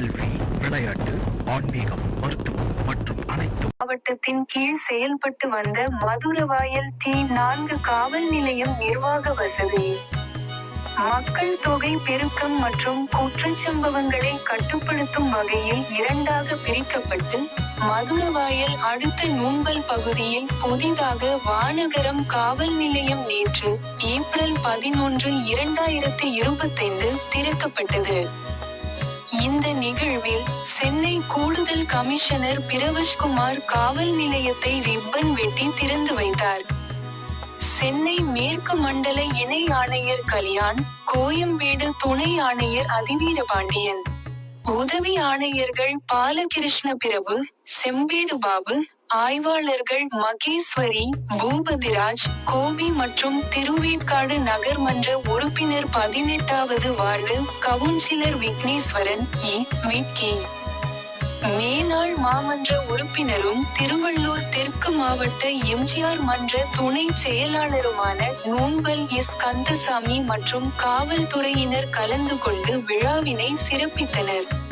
கல்வி விளையாட்டு ஆன்மீகம் மருத்துவம் மற்றும் அனைத்து மாவட்டத்தின் கீழ் செயல்பட்டு வந்த மதுரவாயல் டி நான்கு காவல் நிலையம் நிர்வாக வசதி. மக்கள் தொகை பெருக்கம் மற்றும் குற்றச்சம்பவங்களை கட்டுப்படுத்தும் வகையில் இரண்டாக பிரிக்கப்பட்டு மதுரவாயல் அடுத்த நூம்பல் பகுதியில் புதிதாக வானகரம் காவல் நிலையம் நேற்று ஏப்ரல் பதினொன்று இரண்டாயிரத்தி இருபத்தைந்து திறக்கப்பட்டது. இந்த நிகழ்வில் சென்னை கூடுதல் கமிஷனர் பிரவஷ்குமார் காவல் நிலையத்தை ரிப்பன் வெட்டி திறந்து வைத்தார். சென்னை மேற்கு மண்டல இணை ஆணையர் கல்யாண் கோயம்பேடு துணை ஆணையர் அதிவீர பாண்டியன் உதவி ஆணையர்கள் பாலகிருஷ்ண பிரபு செம்பேடு பாபு ஆய்வாளர்கள் மகேஸ்வரி பூபதிராஜ் கோபி மற்றும் திருவேற்காடு நகர்மன்ற உறுப்பினர் பதினெட்டாவது ward councillor Vigneshwaran E. Vicky மேனாள் மாமன்ற உறுப்பினரும் திருவள்ளூர் தெற்கு மாவட்ட எம்ஜிஆர் மன்ற துணை செயலாளருமான நோம்பல் எஸ். கந்தசாமி மற்றும் காவல்துறையினர் கலந்து கொண்டு விழாவினை சிறப்பித்தனர்.